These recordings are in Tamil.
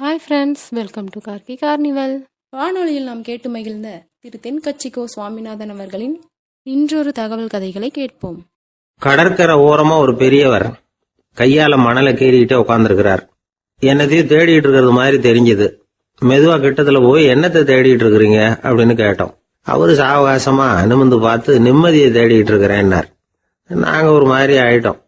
Hi friends welcome to Kargi Carnival வானொலியில் நாம் கேட்டு மகிழ்ந்த திரு தென்கட்சிக்கோ சுவாமிநாதன் அவர்களின் இன்றொரு தகவல் கதைகளை கேட்போம். கடற்கரை ஓரமா ஒரு பெரியவர் கையால மணலை கீறிக்கிட்டே உட்காந்துருக்கிறார் என்னத்தையும் தேடிட்டு இருக்கிறது மாதிரி தெரிஞ்சது. மெதுவா கிட்டத்துல போய் என்னத்தை தேடிட்டு இருக்கிறீங்க? அப்படின்னு கேட்டோம். அவரு சாவகாசமா நிமிந்து பார்த்து நிம்மதியை தேடிட்டு இருக்கிறேன்னார் நாங்க ஒரு மாதிரி ஆயிட்டோம்.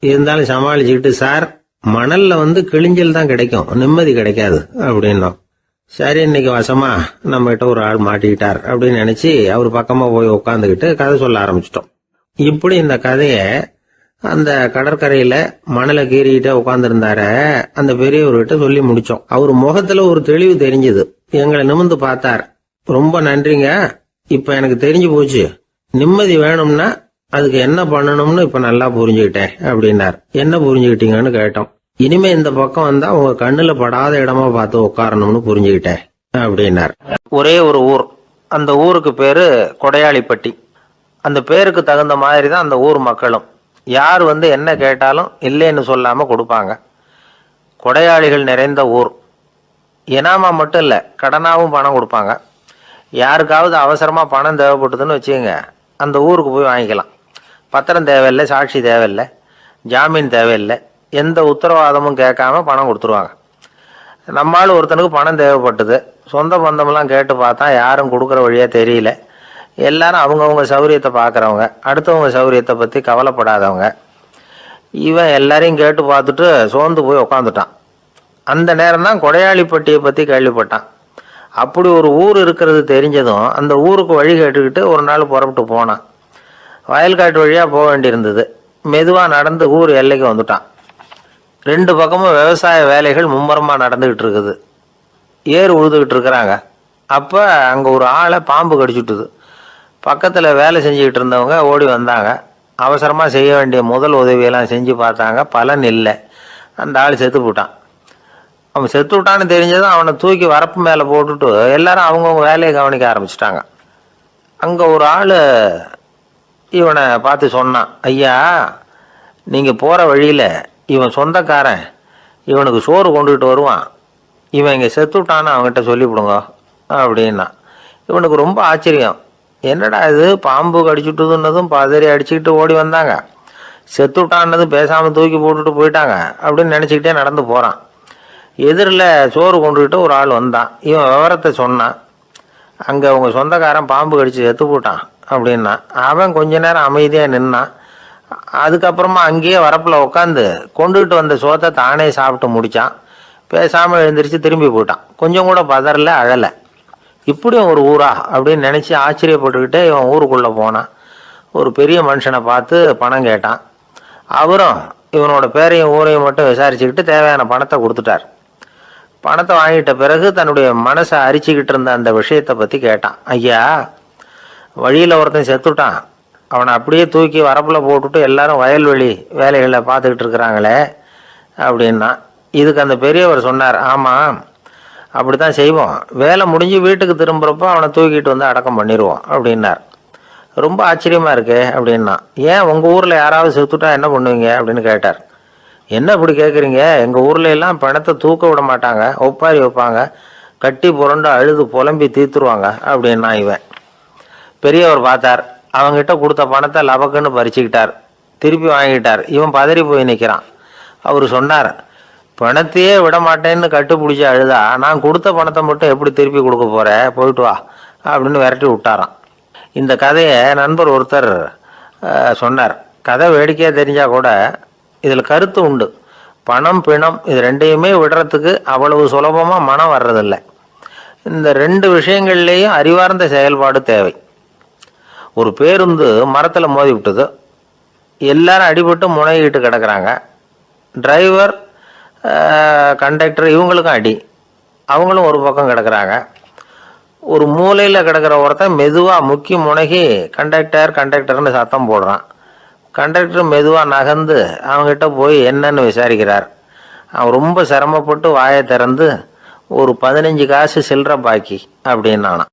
இருந்தாலும் சமாளிச்சுக்கிட்டு சார் மணல்ல வந்து கிழிஞ்சல் தான் கிடைக்கும். நிம்மதி கிடைக்காது அப்படின்னோம் சரி இன்னைக்கு வசமா நம்ம கிட்ட ஒரு ஆள் மாட்டிக்கிட்டார் அப்படின்னு நினைச்சு அவர் பக்கமா போய் உட்காந்துக்கிட்டு கதை சொல்ல ஆரம்பிச்சிட்டோம். இப்படி இந்த கதைய அந்த கடற்கரையில மணலை கீறிக்கிட்டே உட்காந்துருந்தார அந்த பெரியவர்கிட்ட சொல்லி முடிச்சோம். அவர் முகத்துல ஒரு தெளிவு தெரிஞ்சது. எங்களை நிமிந்து பார்த்தார். ரொம்ப நன்றிங்க. இப்ப எனக்கு தெரிஞ்சு போச்சு. நிம்மதி வேணும்னா அதுக்கு என்ன பண்ணணும்னு இப்ப நல்லா புரிஞ்சுக்கிட்டேன் அப்படின்னார். என்ன புரிஞ்சுக்கிட்டீங்கன்னு கேட்டோம். இனிமே இந்த பக்கம் வந்தா உங்க கண்ணுல படாத இடமா பார்த்து உட்காரணும்னு புரிஞ்சுக்கிட்டேன் அப்படின்னார். ஒரே ஒரு ஊர். அந்த ஊருக்கு பேரு கொடையாளிப்பட்டி. அந்த பேருக்கு தகுந்த மாதிரி தான் அந்த ஊர் மக்களும். யார் வந்து என்ன கேட்டாலும் இல்லைன்னு சொல்லாம கொடுப்பாங்க. கொடையாளிகள் நிறைந்த ஊர். இனாமா மட்டும் இல்லை கடனாகவும் பணம் கொடுப்பாங்க. யாருக்காவது அவசரமாக பணம் தேவைப்பட்டதுன்னு வச்சுக்கோங்க அந்த ஊருக்கு போய் வாங்கிக்கலாம். பத்திரம் தேவையில்லை சாட்சி தேவையில்லை ஜாமீன் தேவையில்லை. எந்த உத்தரவாதமும் கேட்காம பணம் கொடுத்துருவாங்க. நம்மால் ஒருத்தனுக்கு பணம் தேவைப்பட்டது. சொந்த பந்தமெல்லாம் கேட்டு பார்த்தா யாரும் கொடுக்குற வழியாக தெரியல. எல்லாரும் அவங்கவுங்க சௌரியத்தை பார்க்குறவங்க அடுத்தவங்க சௌரியத்தை பற்றி கவலைப்படாதவங்க. இவன் எல்லாரையும் கேட்டு பார்த்துட்டு சோர்ந்து போய் உக்காந்துட்டான். அந்த நேரம் தான் கொடையாளிப்பட்டியை பற்றி கேள்விப்பட்டான். அப்படி ஒரு ஊர் இருக்கிறது தெரிஞ்சதும் அந்த ஊருக்கு வழி கேட்டுக்கிட்டு ஒரு நாள் புறப்பட்டு போனான். வயல்காட்டு வழியாக போக வேண்டியிருந்தது. மெதுவாக நடந்து ஊர் எல்லைக்கு வந்துட்டான். ரெண்டு பக்கமும் விவசாய வேலைகள் மும்முரமாக நடந்துக்கிட்டு இருக்குது. ஏர் உழுதுகிட்டு இருக்கிறாங்க. அப்போ அங்கே ஒரு ஆளை பாம்பு கடிச்சுட்டுது. பக்கத்தில் வேலை செஞ்சுக்கிட்டு இருந்தவங்க ஓடி வந்தாங்க. அவசரமாக செய்ய வேண்டிய முதல் உதவியெல்லாம் செஞ்சு பார்த்தாங்க. பலன் இல்லை. அந்த ஆள் செத்து போட்டான். அவன் செத்து விட்டான்னு தெரிஞ்சதும் அவனை தூக்கி வரப்பு மேலே போட்டுட்டு எல்லாரும் அவங்கவுங்க வேலையை கவனிக்க ஆரம்பிச்சிட்டாங்க. அங்கே ஒரு ஆள் இவனை பார்த்து சொன்னான். ஐயா நீங்கள் போகிற வழியில் இவன் சொந்தக்காரன். இவனுக்கு சோறு கொண்டுகிட்டு வருவான். இவன் இங்கே செத்துட்டான்னு அவன்கிட்ட சொல்லிவிடுங்க அப்படின்னா. இவனுக்கு ரொம்ப ஆச்சரியம். என்னடா இது பாம்பு கடிச்சுட்டுதுன்னதும் பதறி அடிச்சுக்கிட்டு ஓடி வந்தாங்க. செத்துட்டான்னதும் பேசாமல் தூக்கி போட்டுட்டு போயிட்டாங்க அப்படின்னு நினச்சிக்கிட்டே நடந்து போகிறான் எதிரில் சோறு கொண்டுகிட்டு ஒரு ஆள் வந்தான். இவன் விவரத்தை சொன்னான். அங்கே அவங்க சொந்தக்காரன் பாம்பு கடிச்சு செத்து போட்டான் அப்படின்னா. அவன் கொஞ்ச நேரம் அமைதியாக நின்னான். அதுக்கப்புறமா அங்கேயே வரப்பில் உட்காந்து கொண்டுகிட்டு வந்த சோத்தை தானே சாப்பிட்டு முடித்தான் பேசாமல் எழுந்திரிச்சு திரும்பி போயிட்டான். கொஞ்சம் கூட பதறல அழலை. இப்படியும் ஒரு ஊரா அப்படின்னு நினச்சி ஆச்சரியப்பட்டுக்கிட்டே இவன் ஊருக்குள்ளே போனான். ஒரு பெரிய மனுஷனை பார்த்து பணம் கேட்டான். அவரும் இவனோட பேரையும் ஊரையும் மட்டும் விசாரிச்சுக்கிட்டு தேவையான பணத்தை கொடுத்துட்டார். பணத்தை வாங்கிட்ட பிறகு தன்னுடைய மனசை அரிச்சுக்கிட்டு இருந்த அந்த விஷயத்தை பற்றி கேட்டான். ஐயா வழியில் ஒருத்தன் செத்துட்டான். அவனை அப்படியே தூக்கி வரப்பில் போட்டுட்டு எல்லாரும் வயல்வெளி வேலைகளை பார்த்துக்கிட்டு இருக்கிறாங்களே அப்படின்னா இதுக்கு அந்த பெரியவர் சொன்னார் ஆமாம் அப்படி தான் செய்வோம். வேலை முடிஞ்சு வீட்டுக்கு திரும்புகிறப்போ அவனை தூக்கிட்டு வந்து அடக்கம் பண்ணிடுவோம் அப்படின்னார். ரொம்ப ஆச்சரியமாக இருக்கே அப்படின்னா ஏன் உங்கள் ஊரில் யாராவது செத்துட்டா என்ன பண்ணுவீங்க? அப்படின்னு கேட்டார். என்ன இப்படி கேட்குறீங்க எங்கள் ஊர்ல எல்லாம் பணத்தை தூக்க விட மாட்டாங்க ஒப்பாரி வைப்பாங்க கட்டி புரண்டு அழுது புலம்பி தீத்துருவாங்க அப்படின்னா இவன். பெரியவர் பார்த்தார். அவங்கிட்ட கொடுத்த பணத்தை லபக்குன்னு பறிச்சுக்கிட்டார். திருப்பி வாங்கிட்டார். இவன் பதறி போய் நிற்கிறான் அவர் சொன்னார் பணத்தையே விட மாட்டேன்னு கட்டுப்பிடிச்சி அழுதா நான் கொடுத்த பணத்தை மட்டும் எப்படி திருப்பி கொடுக்க போகிற போயிட்டு வா அப்படின்னு விரட்டி விட்டாராம். இந்த கதையை நண்பர் ஒருத்தர் சொன்னார். கதை வேடிக்கையாக தெரிஞ்சால் கூட இதில் கருத்து உண்டு. பணம் பிணம் இது ரெண்டையுமே விடுறதுக்கு அவ்வளவு சுலபமாக மனம் வர்றதில்லை. இந்த ரெண்டு விஷயங்கள்லேயும் அறிவார்ந்த செயல்பாடு தேவை. ஒரு பேருந்து மரத்தில் மோதி விட்டது. எல்லாரும் அடிபட்டு முனைகிட்டு கிடக்குறாங்க. டிரைவர் கண்டக்டர் இவங்களுக்கும் அடி. அவங்களும் ஒரு பக்கம் கிடக்குறாங்க. ஒரு மூலையில் கிடக்கிற ஒருத்தன் மெதுவாக முக்கி முனகி கண்டக்டர் கண்டக்டர்னு சத்தம் போடுறான். கண்டக்டர் மெதுவாக நகர்ந்து அவங்ககிட்ட போய் என்னன்னு விசாரிக்கிறார். அவன் ரொம்ப சிரமப்பட்டு வாயை திறந்து ஒரு பதினஞ்சு காசு சில்லற பாக்கி அப்படின்னானான்.